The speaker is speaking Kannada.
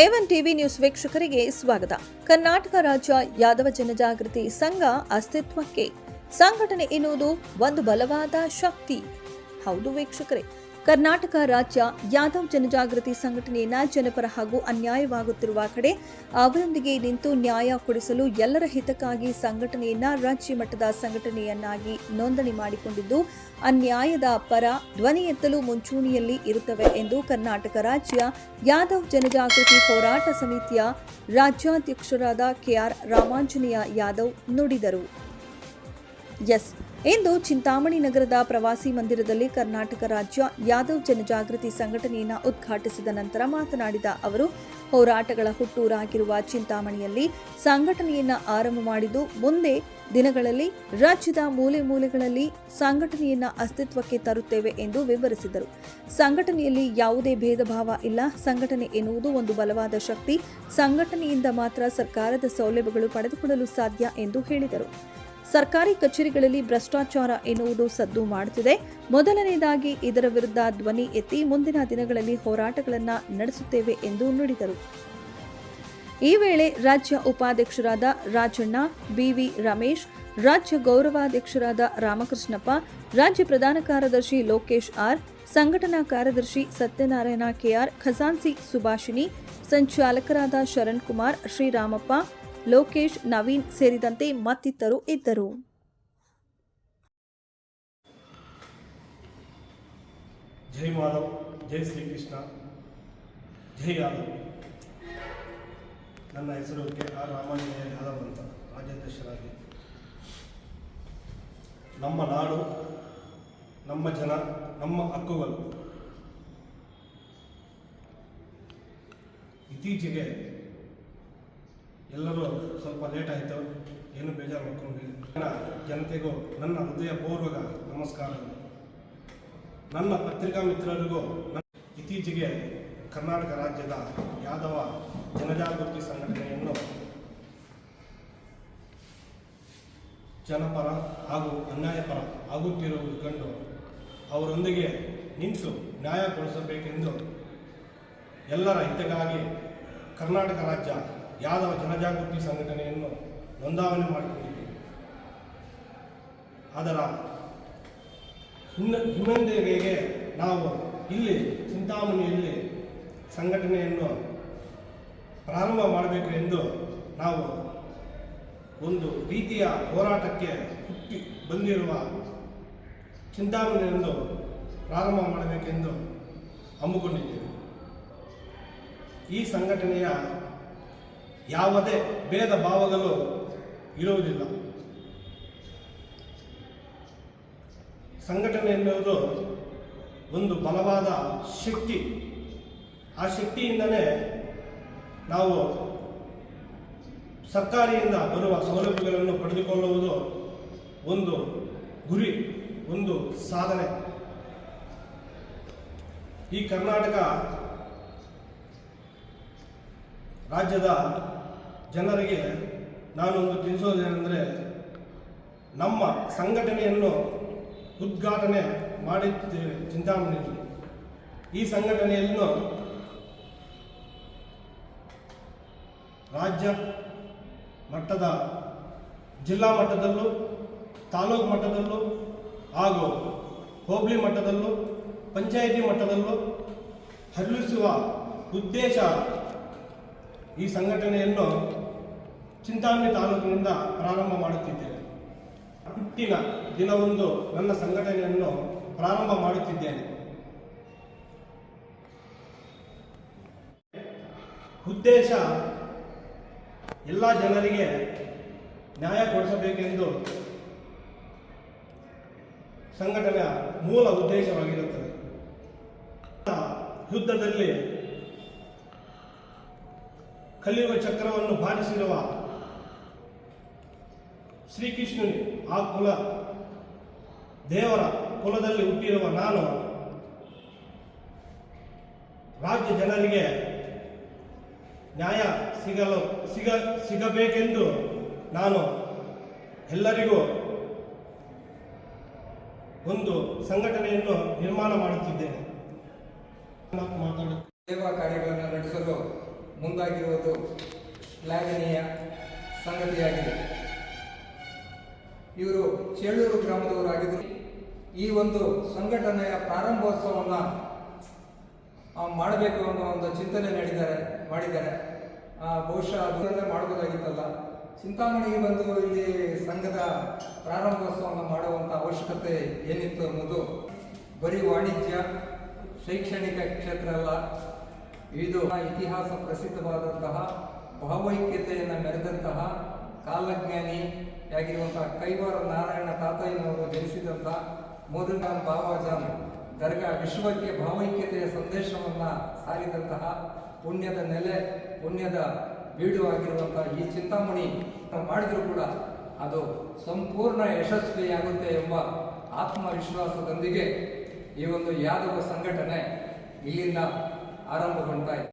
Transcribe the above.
ಏವನ್ ಟಿವಿ ನ್ಯೂಸ್ ವೀಕ್ಷಕರಿಗೆ ಸ್ವಾಗತ. ಕರ್ನಾಟಕ ರಾಜ್ಯ ಯಾದವ ಜನಜಾಗೃತಿ ಸಂಘ ಅಸ್ತಿತ್ವಕ್ಕೆ ಸಂಘಟನೆ ಎನ್ನುವುದು ಒಂದು ಬಲವಾದ ಶಕ್ತಿ. ಹೌದು ವೀಕ್ಷಕರೇ ಕರ್ನಾಟಕ ರಾಜ್ಯ ಯಾದವ್ ಜನಜಾಗೃತಿ ಸಂಘಟನೆಯನ್ನ ಜನಪರ ಹಾಗೂ ಅನ್ಯಾಯವಾಗುತ್ತಿರುವ ಕಡೆ ಅವರೊಂದಿಗೆ ನಿಂತು ನ್ಯಾಯ ಕೊಡಿಸಲು ಎಲ್ಲರ ಹಿತಕ್ಕಾಗಿ ಸಂಘಟನೆಯನ್ನ ರಾಜ್ಯ ಮಟ್ಟದ ಸಂಘಟನೆಯನ್ನಾಗಿ ನೋಂದಣಿ ಮಾಡಿಕೊಂಡಿದ್ದು, ಅನ್ಯಾಯದ ಪರ ಧ್ವನಿ ಎತ್ತಲು ಮುಂಚೂಣಿಯಲ್ಲಿ ಇರುತ್ತವೆ ಎಂದು ಕರ್ನಾಟಕ ರಾಜ್ಯ ಯಾದವ್ ಜನಜಾಗೃತಿ ಹೋರಾಟ ಸಮಿತಿಯ ರಾಜ್ಯಾಧ್ಯಕ್ಷರಾದ ಕೆಆರ್ ರಾಮಾಂಜನೇಯ ಯಾದವ್ ನುಡಿದರು. ಎಸ್. ಇಂದು ಚಿಂತಾಮಣಿ ನಗರದ ಪ್ರವಾಸಿ ಮಂದಿರದಲ್ಲಿ ಕರ್ನಾಟಕ ರಾಜ್ಯ ಯಾದವ್ ಜನಜಾಗೃತಿ ಸಂಘಟನೆಯನ್ನು ಉದ್ಘಾಟಿಸಿದ ನಂತರ ಮಾತನಾಡಿದ ಅವರು, ಹೋರಾಟಗಳ ಹುಟ್ಟೂರಾಗಿರುವ ಚಿಂತಾಮಣಿಯಲ್ಲಿ ಸಂಘಟನೆಯನ್ನು ಆರಂಭ ಮಾಡಿದ್ದು, ಮುಂದೆ ದಿನಗಳಲ್ಲಿ ರಾಜ್ಯದ ಮೂಲೆ ಮೂಲೆಗಳಲ್ಲಿ ಸಂಘಟನೆಯನ್ನ ಅಸ್ತಿತ್ವಕ್ಕೆ ತರುತ್ತೇವೆ ಎಂದು ವಿವರಿಸಿದರು. ಸಂಘಟನೆಯಲ್ಲಿ ಯಾವುದೇ ಭೇದ ಇಲ್ಲ. ಸಂಘಟನೆ ಎನ್ನುವುದು ಒಂದು ಬಲವಾದ ಶಕ್ತಿ. ಸಂಘಟನೆಯಿಂದ ಮಾತ್ರ ಸರ್ಕಾರದ ಸೌಲಭ್ಯಗಳು ಪಡೆದುಕೊಳ್ಳಲು ಸಾಧ್ಯ ಎಂದು ಹೇಳಿದರು. ಸರ್ಕಾರಿ ಕಚೇರಿಗಳಲ್ಲಿ ಭ್ರಷ್ಟಾಚಾರ ಎನ್ನುವುದು ಸದ್ದು ಮಾಡುತ್ತಿದೆ. ಮೊದಲನೆಯದಾಗಿ ಇದರ ವಿರುದ್ಧ ಧ್ವನಿ ಎತ್ತಿ ಮುಂದಿನ ದಿನಗಳಲ್ಲಿ ಹೋರಾಟಗಳನ್ನು ನಡೆಸುತ್ತೇವೆ ಎಂದು ನುಡಿದರು. ಈ ವೇಳೆ ರಾಜ್ಯ ಉಪಾಧ್ಯಕ್ಷರಾದ ರಾಜಣ್ಣ, ಬಿವಿ ರಮೇಶ್, ರಾಜ್ಯ ಗೌರವಾಧ್ಯಕ್ಷರಾದ ರಾಮಕೃಷ್ಣಪ್ಪ, ರಾಜ್ಯ ಪ್ರಧಾನ ಕಾರ್ಯದರ್ಶಿ ಲೋಕೇಶ್ ಆರ್, ಸಂಘಟನಾ ಕಾರ್ಯದರ್ಶಿ ಸತ್ಯನಾರಾಯಣ ಕೆಆರ್ ಖಜಾನ್ಸಿ ಸುಭಾಷಿಣಿ, ಸಂಚಾಲಕರಾದ ಶರಣ್ ಕುಮಾರ್ ಶ್ರೀರಾಮಪ್ಪ ಲೋಕೇಶ್, ನವೀನ್ ಸೇರಿದಂತೆ ಮತ್ತಿತರರು ಇದ್ದರು. ಜೈ ಮಾಧವ್, ಜೈ ಶ್ರೀಕೃಷ್ಣ, ಜೈ ಯಾದವ್. ನನ್ನ ಹೆಸರು ಕೆ ಆರ್ ರಾಮಾಂಜನೇಯ ಯಾದವ್ ಅಂತ ರಾಜ್ಯಾಧ್ಯಕ್ಷರಾಗಿ. ನಮ್ಮ ನಾಡು, ನಮ್ಮ ಜನ, ನಮ್ಮ ಹಕ್ಕುಗಳು. ಇತ್ತೀಚೆಗೆ ಎಲ್ಲರೂ ಸ್ವಲ್ಪ ಲೇಟ್ ಆಯಿತು. ಏನು ಬೇಜಾರು ಮಾಡ್ಕೊಂಡ್ವಿ ಜನತೆಗೂ ನನ್ನ ಹೃದಯಪೂರ್ವಕ ನಮಸ್ಕಾರ. ನನ್ನ ಪತ್ರಿಕಾ ಮಿತ್ರರಿಗೂ ಇತ್ತೀಚೆಗೆ ಕರ್ನಾಟಕ ರಾಜ್ಯದ ಯಾದವ ಜನಜಾಗೃತಿ ಸಂಘಟನೆಯನ್ನು ಜನಪರ ಹಾಗೂ ಅನ್ಯಾಯಪರ ಆಗುತ್ತಿರುವುದು ಕಂಡು ಅವರೊಂದಿಗೆ ನಿಂತು ನ್ಯಾಯ ಕೊಡಿಸಬೇಕೆಂದು ಎಲ್ಲರ ಹಿತಕ್ಕಾಗಿ ಕರ್ನಾಟಕ ರಾಜ್ಯ ಯಾದವ ಜನಜಾಗೃತಿ ಸಂಘಟನೆಯನ್ನು ನೋಂದಾವಣೆ ಮಾಡಿಕೊಂಡಿದ್ದೇವೆ ಅದರ ಹಿನ್ನ ನಾವು ಇಲ್ಲಿ ಚಿಂತಾಮಣಿಯಲ್ಲಿ ಸಂಘಟನೆಯನ್ನು ಪ್ರಾರಂಭ ಮಾಡಬೇಕು ಎಂದು ನಾವು ಒಂದು ರೀತಿಯ ಹೋರಾಟಕ್ಕೆ ಹುಟ್ಟಿ ಬಂದಿರುವ ಚಿಂತಾಮಣಿಯನ್ನು ಪ್ರಾರಂಭ ಮಾಡಬೇಕೆಂದು ಹಮ್ಮಿಕೊಂಡಿದ್ದೇವೆ. ಈ ಸಂಘಟನೆಯ ಯಾವುದೇ ಭೇದ ಭಾವಗಳು ಇರುವುದಿಲ್ಲ. ಸಂಘಟನೆ ಎನ್ನುವುದು ಒಂದು ಬಲವಾದ ಶಕ್ತಿ. ಆ ಶಕ್ತಿಯಿಂದಲೇ ನಾವು ಸರ್ಕಾರಿಯಿಂದ ಬರುವ ಸೌಲಭ್ಯಗಳನ್ನು ಪಡೆದುಕೊಳ್ಳುವುದು ಒಂದು ಗುರಿ, ಒಂದು ಸಾಧನೆ. ಈ ಕರ್ನಾಟಕ ರಾಜ್ಯದ ಜನರಿಗೆ ನಾನೊಂದು ತಿಳಿಸೋದೇನೆಂದರೆ ನಮ್ಮ ಸಂಘಟನೆಯನ್ನು ಉದ್ಘಾಟನೆ ಮಾಡಿದ್ದೇವೆ ಚಿಂತಾಮಣಿಯಲ್ಲಿ. ಈ ಸಂಘಟನೆಯನ್ನು ರಾಜ್ಯ ಮಟ್ಟದ, ಜಿಲ್ಲಾ ಮಟ್ಟದಲ್ಲೂ, ತಾಲೂಕು ಮಟ್ಟದಲ್ಲೂ ಹಾಗೂ ಹೋಬಳಿ ಮಟ್ಟದಲ್ಲೂ, ಪಂಚಾಯಿತಿ ಮಟ್ಟದಲ್ಲೂ ಹರಳಿಸುವ ಉದ್ದೇಶ ಈ ಸಂಘಟನೆಯನ್ನು ಚಿಂತಾಮಣಿ ತಾಲೂಕಿನಿಂದ ಪ್ರಾರಂಭ ಮಾಡುತ್ತಿದ್ದೇನೆ. ಹುಟ್ಟಿನ ದಿನವೊಂದು ನನ್ನ ಸಂಘಟನೆಯನ್ನು ಪ್ರಾರಂಭ ಮಾಡುತ್ತಿದ್ದೇನೆ. ಉದ್ದೇಶ, ಎಲ್ಲ ಜನರಿಗೆ ನ್ಯಾಯ ಕೊಡಿಸಬೇಕೆಂದು ಸಂಘಟನೆಯ ಮೂಲ ಉದ್ದೇಶವಾಗಿರುತ್ತದೆ. ಯುದ್ಧದಲ್ಲಿ ಕಲಿಯುಗ ಚಕ್ರವನ್ನು ಬಾರಿಸಿರುವ ಶ್ರೀಕೃಷ್ಣನು ಆ ಕುಲ, ದೇವರ ಕುಲದಲ್ಲಿ ಹುಟ್ಟಿರುವ ನಾನು. ರಾಜ್ಯ ಜನರಿಗೆ ನ್ಯಾಯ ಸಿಗಲು, ಸಿಗ, ಸಿಗಬೇಕೆಂದು ನಾನು ಎಲ್ಲರಿಗೂ ಒಂದು ಸಂಘಟನೆಯನ್ನು ನಿರ್ಮಾಣ ಮಾಡುತ್ತಿದ್ದೇನೆ. ಸೇವಾ ಕಾರ್ಯಗಳನ್ನು ನಡೆಸಲು ಮುಂದಾಗಿರುವುದು ಶ್ಲಾಘನೀಯ ಸಂಗತಿಯಾಗಿದೆ. ಇವರು ಚೇಳೂರು ಗ್ರಾಮದವರಾಗಿದ್ದರು ಈ ಒಂದು ಸಂಘಟನೆಯ ಪ್ರಾರಂಭೋತ್ಸವವನ್ನು ಮಾಡಬೇಕು ಅನ್ನೋ ಒಂದು ಚಿಂತನೆ ನಡೆದಿದ್ದಾರೆ ಮಾಡಿದ್ದಾರೆ ಬಹುಶಃ ಅದನ್ನೇ ಮಾಡ್ಬೋದಾಗಿತ್ತಲ್ಲ ಚಿಂತಾಮಣಿಗೆ ಬಂದು ಇಲ್ಲಿ ಸಂಘದ ಪ್ರಾರಂಭೋತ್ಸವವನ್ನು ಮಾಡುವಂಥ ಅವಶ್ಯಕತೆ ಏನಿತ್ತು ಅನ್ನೋದು ಬರೀ ವಾಣಿಜ್ಯ, ಶೈಕ್ಷಣಿಕ ಕ್ಷೇತ್ರ ಅಲ್ಲ. ಇದು ಇತಿಹಾಸ ಪ್ರಸಿದ್ಧವಾದಂತಹ ಭಾವೈಕ್ಯತೆಯನ್ನು ಮೆರೆದಂತಹ ಕಾಲಜ್ಞಾನಿಯಾಗಿರುವಂತಹ ಕೈವಾರ ನಾರಾಯಣ ತಾತಯ್ಯನವರು ಜನಿಸಿದಂತಹ ಮೋದಗಾನ್ ಬಾಬಾಜಾನ್ ದರ್ಗಾ ವಿಶ್ವಕ್ಕೆ ಭಾವೈಕ್ಯತೆಯ ಸಂದೇಶವನ್ನು ಸಾರಿದಂತಹ ಪುಣ್ಯದ ನೆಲೆ, ಪುಣ್ಯದ ಬೀಡು ಆಗಿರುವಂತಹ ಈ ಚಿಂತಾಮಣಿ ಮಾಡಿದರೂ ಕೂಡ ಅದು ಸಂಪೂರ್ಣ ಯಶಸ್ವಿಯಾಗುತ್ತೆ ಎಂಬ ಆತ್ಮವಿಶ್ವಾಸದೊಂದಿಗೆ ಈ ಒಂದು ಯಾದವ ಸಂಘಟನೆ ಇಲ್ಲಿಂದ આરંભ ગણતાય